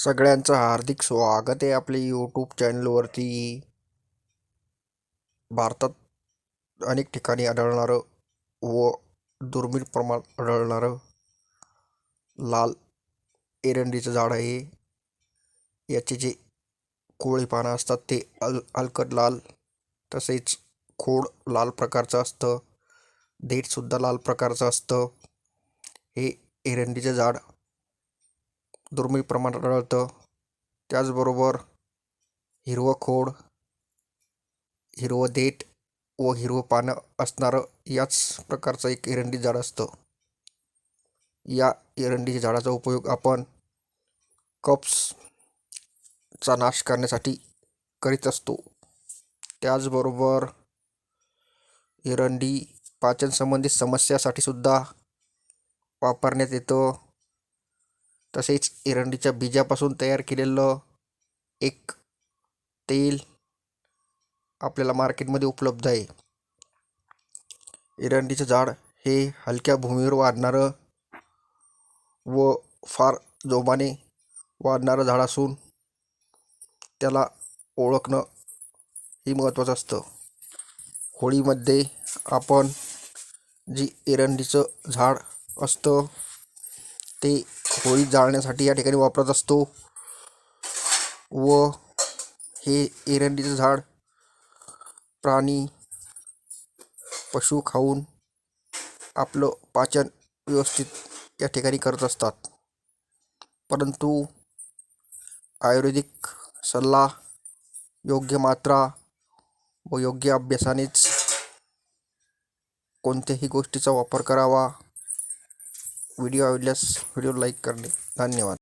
सगळ्यांचं हार्दिक स्वागत आहे आपल्या यूट्यूब चॅनलवरती भारतात अनेक ठिकाणी आढळणारं व दुर्मिळ प्रमाणात आढळणारं लाल एरंडीचं झाड आहे. याचे जे कोळी पानं असतात ते अल अलकट लाल तसेच खोड लाल प्रकारचं असतं देठसुद्धा लाल प्रकारचं असतं. हे एरंडीचं झाड दुर्मिळ प्रमाणात आढळतं. त्याचबरोबर हिरवं खोड हिरवं देठ व हिरवं पानं असणारं याच प्रकारचं एक एरंडी झाड असतं. या एरंडी झाडाचा उपयोग आपण कप्सचा नाश करण्यासाठी करीत असतो. त्याचबरोबर एरंडी पाचन संबंधित समस्यासाठी सुद्धा वापरण्यात येतं. तसेच एरंडीच्या बीजापासून तयार केलेलं एक तेल आपल्याला मार्केटमध्ये उपलब्ध आहे. एरंडीचं झाड हे हलक्या भूमीवर वाढणारं व फार जोमाने वाढणारं झाड असून त्याला ओळखणं ही महत्त्वाचं असतं. होळीमध्ये आपण जी एरंडीचं झाड असतं ते होळी जाळण्यासाठी या ठिकाणी वापरत असतो. व हे एरंडीचं झाड प्राणी पशु खाऊन आपलं पाचन व्यवस्थित या ठिकाणी करत असतात. परंतु आयुर्वेदिक सल्ला योग्य मात्रा व योग्य अभ्यासानेच कोणत्याही गोष्टीचा वापर करावा. व्हिडिओ आवडल्यास व्हिडिओ लाईक करणे. धन्यवाद.